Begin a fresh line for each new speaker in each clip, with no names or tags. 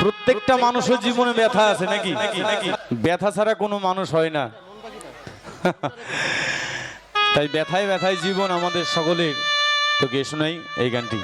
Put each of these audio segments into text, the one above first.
প্রত্যেকটা মানুষের জীবনে ব্যথা আছে নাকি? ব্যথা ছাড়া কোনো মানুষ হয় না। তাই ব্যথায় ব্যথায় জীবন আমাদের সকলের। তো গে নাই এই গানটি?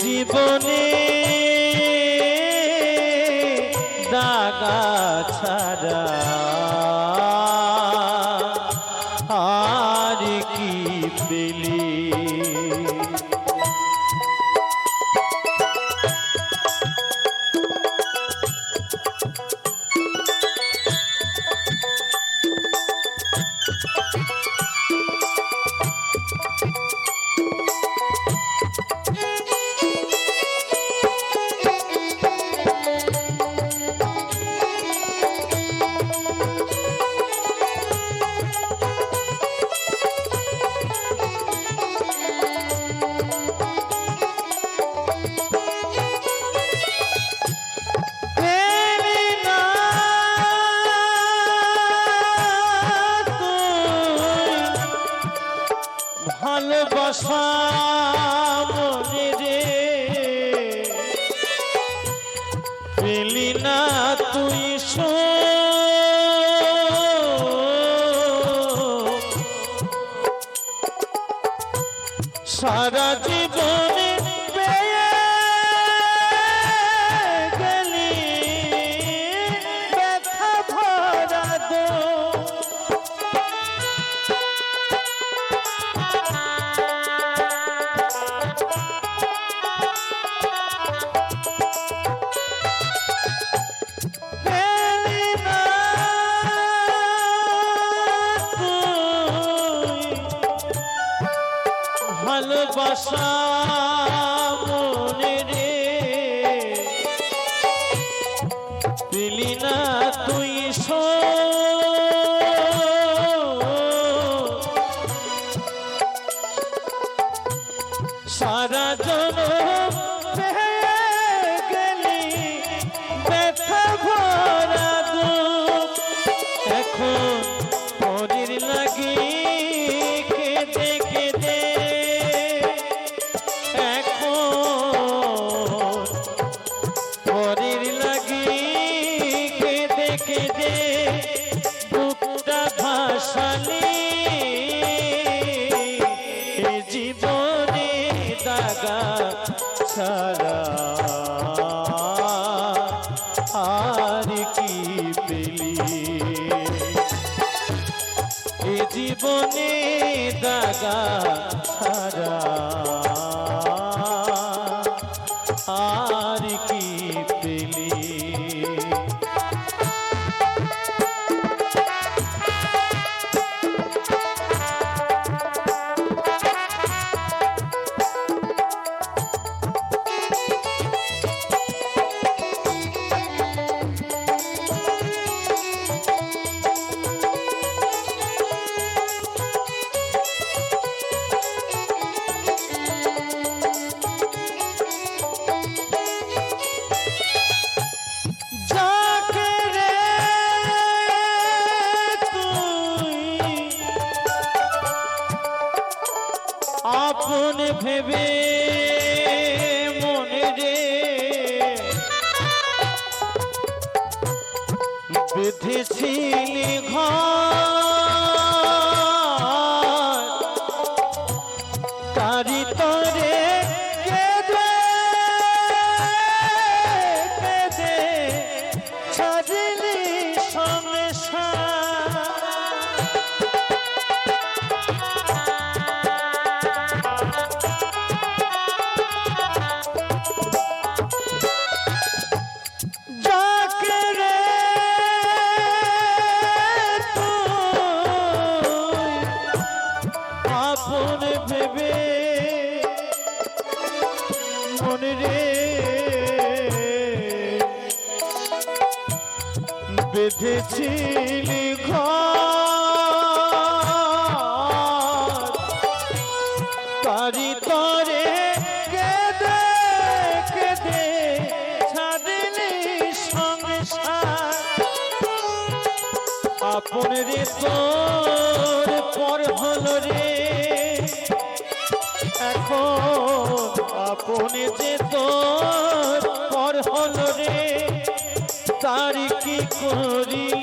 জীবনী বসা বেঁধেছিলি ঘর। তারি তরে কেঁদে কেঁদে ছাড়িলি সংসার পর হল রে। এখন আপন যে তোর করি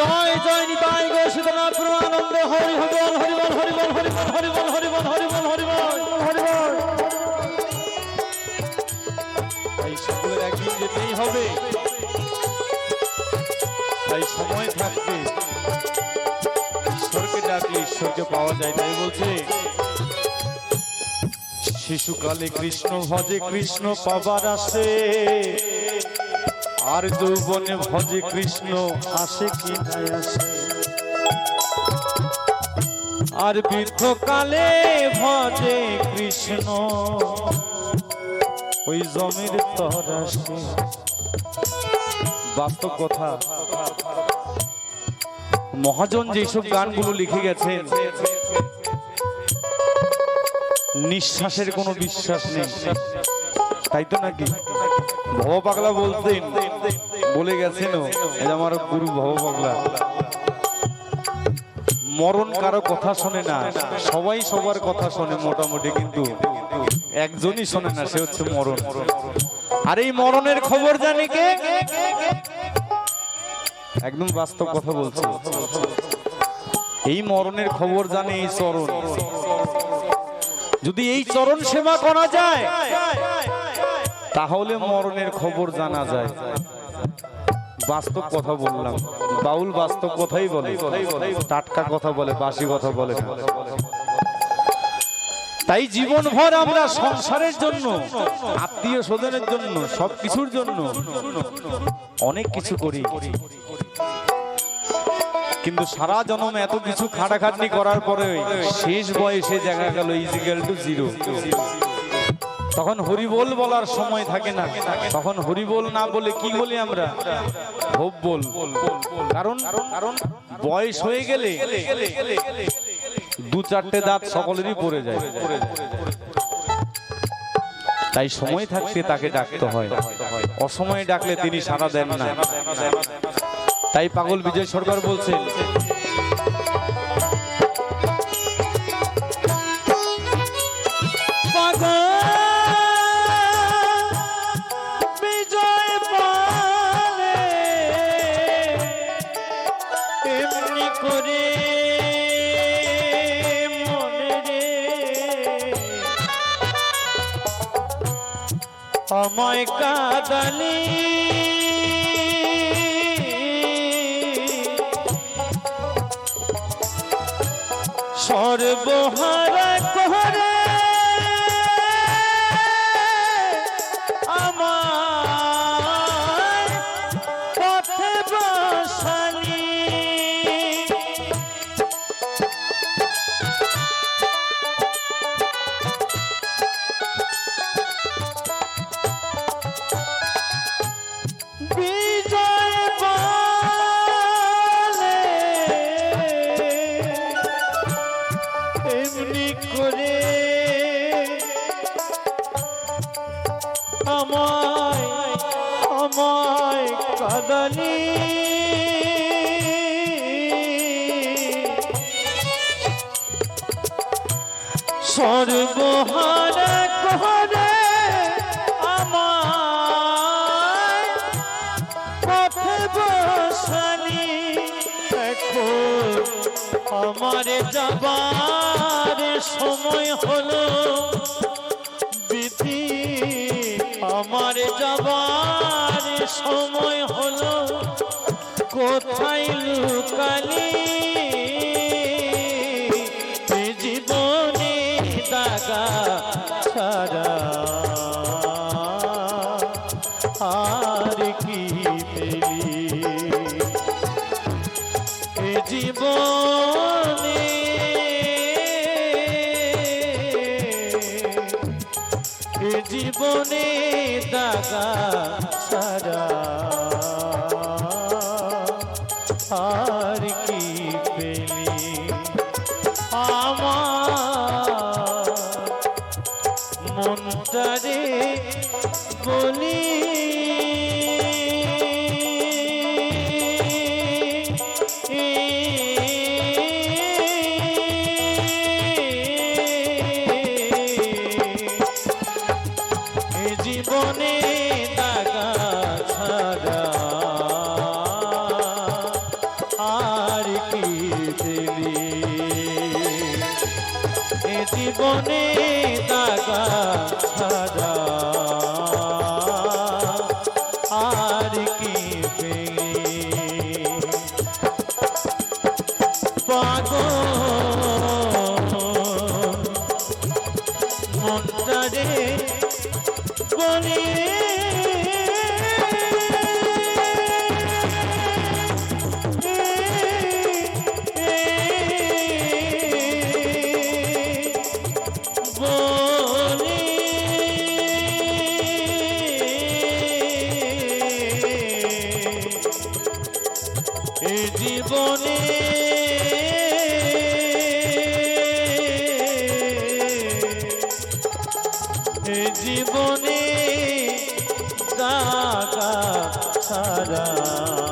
জয় জয় নিতাই গো সীতানাথ প্রমানন্দ। হরি হরিবল হরিবল হরিবল হরিবল হরিবল হরিবল হরিবল হরিবল হরিবল এই সকলের একদিন যেতেই হবে। তাই সময় থাকবে। ঈশ্বরকে ডাকলে ঈশ্বরকে পাওয়া যায়, তাই বলছে। শিশুকালে কৃষ্ণ ভজে কৃষ্ণ পাবার আসে। আর যৌবনে ভজে কৃষ্ণ আসে কি নাই আসে? আর বৃদ্ধকালে ভজে কৃষ্ণ। ওই জমির তর আসে। বাস্তব কথা। মহাজন যেসব গানগুলো লিখে গেছেন, নিঃশ্বাসের কোনো বিশ্বাস নেই। তাই তো নাকি? ভব পাগলা বলতেন বলে গেছেন এটা আমার গুরু ভব পাগলা। মরণ কারও কথা শোনে না। সবাই সবার কথা শোনে মোটামুটি, কিন্তু একজনই শোনে না, সে হচ্ছে মরণ। আর এই মরণের খবর জানে কে? একদম বাস্তব কথা বলছি। এই মরণের খবর জানে এই চরণ। যদি এই চরণ সেবা করা যায় তাহলে মরণের খবর জানা যায়। বাস্তব কথা বললাম। বাউল বাস্তব কথাই বলে। টাটকা কথা বলে বাসি কথা বলে তাই জীবন ভর আমরা সংসারের জন্য আত্মীয় স্বজনের জন্য, সবকিছুর জন্য অনেক কিছু করি। কিন্তু সারা জন্ম এত কিছু খাটাখাটনি করার পরে শেষ বয়সে দেখা গেল ইজিক্যাল টু জিরো তখন হরিবোল বলার সময় থাকে না। তখন হরিবোল না বলে কি বলি আমরা? ভোগ বল। কারণ কারণ বয়স হয়ে গেলে দু চারটে দাঁত সকলেরই পড়ে যায়। তাই সময় থাকতে তাকে ডাকতে হয়। অসময়ে ডাকলে তিনি সাড়া দেন না। তাই পাগল বিজয় সরকার বলছেন সর্বহারা
কোহরে। আমার পথে বসালি। বি আমার যাবার সময় হলো। বিধি আমার যাবার সময় হলো। কোথায় লুকালি? জীবনে দাগা ছাড়া সারা। আর কি পেলি আমার মনটারে বলি এ জীবনে দাগা ছাড়া
राम